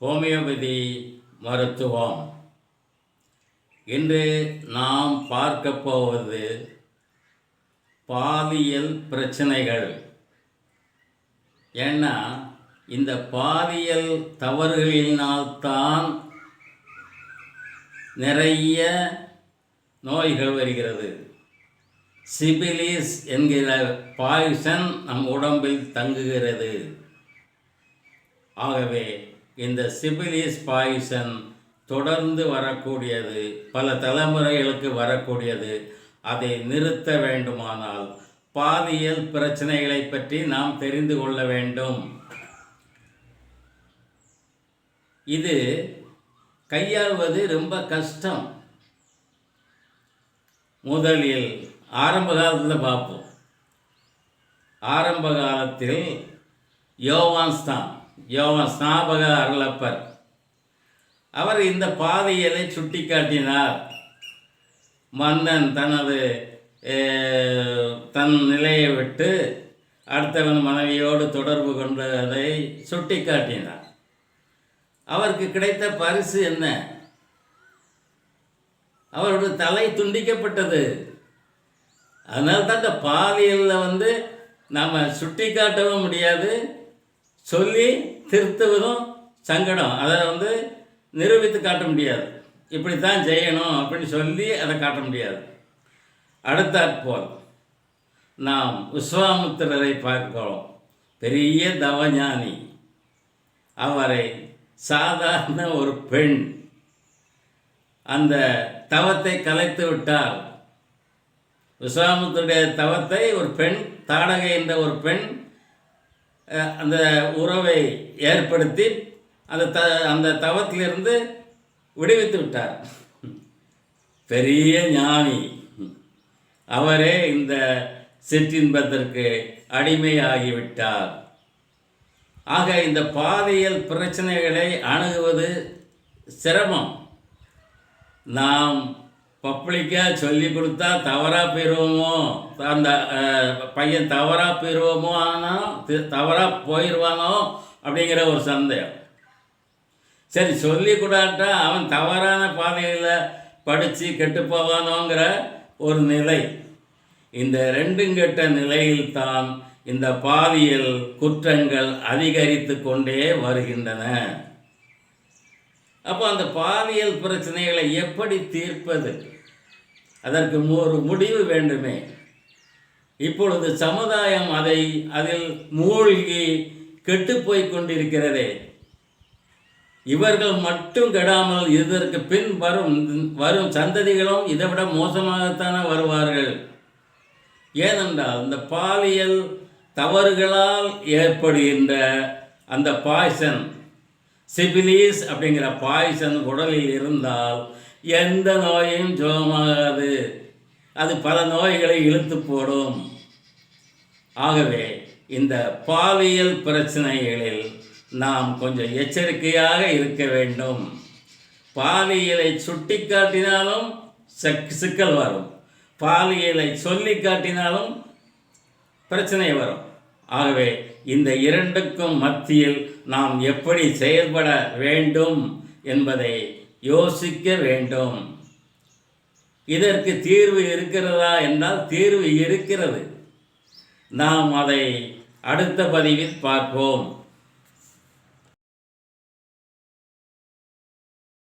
Homeopathy மருத்துவம். இன்று நாம் பார்க்க போவது பாலியல் பிரச்சனைகள். ஏன்னா இந்த பாலியல் தவறுகளினால்தான் நிறைய நோய்கள் வருகிறது. சிபிலிஸ் என்கிற பாய்சன் நம் உடம்பில் தங்குகிறது. ஆகவே இந்த சிபிலிஸ் பாய்சன் தொடர்ந்து வரக்கூடியது பல தலைமுறைகளுக்கு வரக்கூடியது. அதை நிறுத்த வேண்டுமானால் பாலியல் பிரச்சனைகளை பற்றி நாம் தெரிந்து கொள்ள வேண்டும். இது கையாள்வது ரொம்ப கஷ்டம். முதலில் ஆரம்ப காலத்தில் பார்ப்போம். ஆரம்ப காலத்தில் யோவான்ஸ்தான் ஸ்தான் யோவான் ஸ்நாபக அருளப்பர் அவர் இந்த பாதையை சுட்டி காட்டினார் மன்னன் தனது தன் நிலையை விட்டு அடுத்தவன் மனைவியோடு தொடர்பு கொண்டதை சுட்டி காட்டினார் அவருக்கு கிடைத்த பரிசு என்ன? அவருடைய தலை துண்டிக்கப்பட்டது. அதனால தான் இந்த பாதையில் வந்து நம்ம சுட்டி காட்டவும் முடியாது. சொல்லி திருத்துவதும் சங்கடம். அதை வந்து நிரூபித்து காட்ட முடியாது. இப்படி தான் செய்யணும் அப்படின்னு சொல்லி அதை காட்ட முடியாது. அடுத்தாற்போல் நாம் விஸ்வாமித்திரரை பார்க்கிறோம். பெரிய தவஞானி. அவரை சாதாரண ஒரு பெண். அந்த தவத்தை கலைத்து விட்டார். விஸ்வாமுத்தருடைய தவத்தை ஒரு பெண் தாடகை என்ற ஒரு பெண் அந்த உறவை ஏற்படுத்தி அந்த த அந்த தவத்திலிருந்து விடுவித்து விட்டார். பெரிய ஞானி. அவரே இந்த சிற்றின்பத்திற்கு அடிமையாகிவிட்டார். ஆக இந்த பாதையில் பிரச்சனைகளை அணுகுவது சிரமம். நாம் பப்ளிக்காக சொல்லி கொடுத்தா தவறாக போயிடுவோமோ அந்த பையன் தவறாக போயிடுவோமோ ஆனால் தவறாக போயிடுவானோ அப்படிங்கிற ஒரு சந்தேகம். சரி சொல்லி கூடாட்டா அவன் தவறான பாதையில் படித்து கெட்டு போவானோங்கிற ஒரு நிலை. இந்த ரெண்டும் கெட்ட நிலையில்தான் இந்த பாலியல் குற்றங்கள் அதிகரித்து கொண்டே வருகின்றன. அப்போ அந்த பாலியல் பிரச்சனைகளை எப்படி தீர்ப்பது? அதற்கு ஒரு முடிவு வேண்டுமே. இப்பொழுது சமுதாயம் அதை அதில் மூழ்கி கெட்டுப்போய் கொண்டிருக்கிறதே. இவர்கள் மட்டும் கெடாமல் இதற்கு பின் வரும் வரும் சந்ததிகளும் இதை விட மோசமாகத்தானே வருவார்கள்? ஏனென்றால் இந்த பாலியல் தவறுகளால் ஏற்படுகின்ற அந்த பாய்சன் சிபிலிஸ் அப்படிங்கிற பாய்சன் உடலில் இருந்தால் எந்த நோயும் ஜோமாகாது அது பல நோய்களை இழுத்து போடும். ஆகவே இந்த பாலியல் பிரச்சனைகளில் நாம் கொஞ்சம் எச்சரிக்கையாக இருக்க வேண்டும். பாலியலை சுட்டி காட்டினாலும் சக் சிக்கல் வரும். பாலியலை சொல்லி காட்டினாலும் பிரச்சனை வரும். ஆகவே இந்த இரண்டுக்கும் மத்தியில் நாம் எப்படி செயல்பட வேண்டும் என்பதை யோசிக்க வேண்டும். இதற்கு தீர்வு இருக்கிறதா என்றால் தீர்வு இருக்கிறது. நாம் அதை அடுத்த பதிவில் பார்ப்போம்.